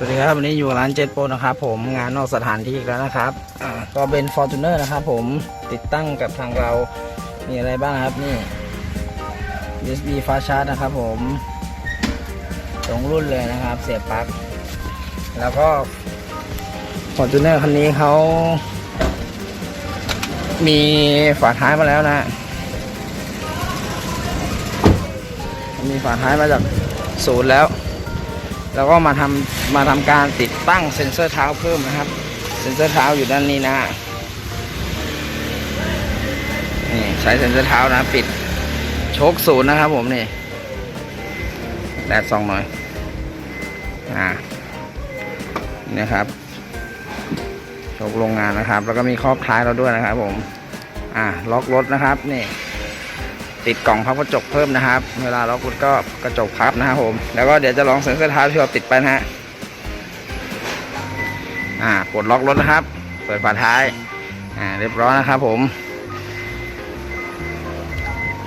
สวัสดีครับวันนี้อยู่ร้านเจ็ดโปนะครับผมงานนอกสถานที่อีกแล้วนะครับก็เป็น Fortuner นะครับผมติดตั้งกับทางเรา มีอะไรบ้างครับนี่ USB fast charge นะครับผมตรงรุ่นเลยนะครับ เสียบปลั๊กแล้วก็ Fortuner คันนี้เขามีฝาท้ายมาแล้วนะ มีฝาท้ายมาจากศูนย์แล้ว แล้วก็มาทำมาทำการติดตั้งเซ็นเซอร์เท้าเพิ่มนะครับ เซ็นเซอร์เท้าอยู่ด้านนี้นะฮะนี่ใช้เซ็นเซอร์เท้านะปิดโชคศูนย์นะครับผมนี่แดดส่องหน่อยอ่านี่นะครับโชคโรงงานนะครับ แล้วก็มีครอบท้ายเราด้วยนะครับผม อ่าล็อกรถนะครับนี่ ติดกล่องพับกระจกเพิ่มนะครับ เวลาล็อกรถก็กระจกพับนะครับผม แล้วก็เดี๋ยวจะลองเซ็นเซอร์ท้าที่เราติดไปนะฮะ อ่าปลดล็อกรถนะครับ เปิดฝาท้าย อ่า เรียบร้อยนะครับผม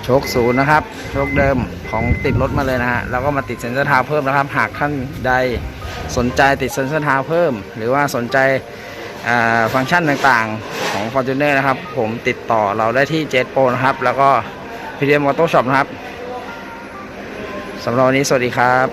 โชคศูนย์นะครับ โชคเดิมของติดรถมาเลยนะฮะ แล้วก็มาติดเซ็นเซอร์ท้าเพิ่มนะครับ หากท่านใดสนใจติดเซ็นเซอร์ท้าเพิ่ม หรือว่าสนใจอ่าฟังก์ชันต่างๆของ Fortuner นะครับ ผมติดต่อเราได้ที่เจ็ตโปนะครับ แล้วก็ พีเดียมออโต้ช็อปนะครับสำหรับวันนี้สวัสดีครับ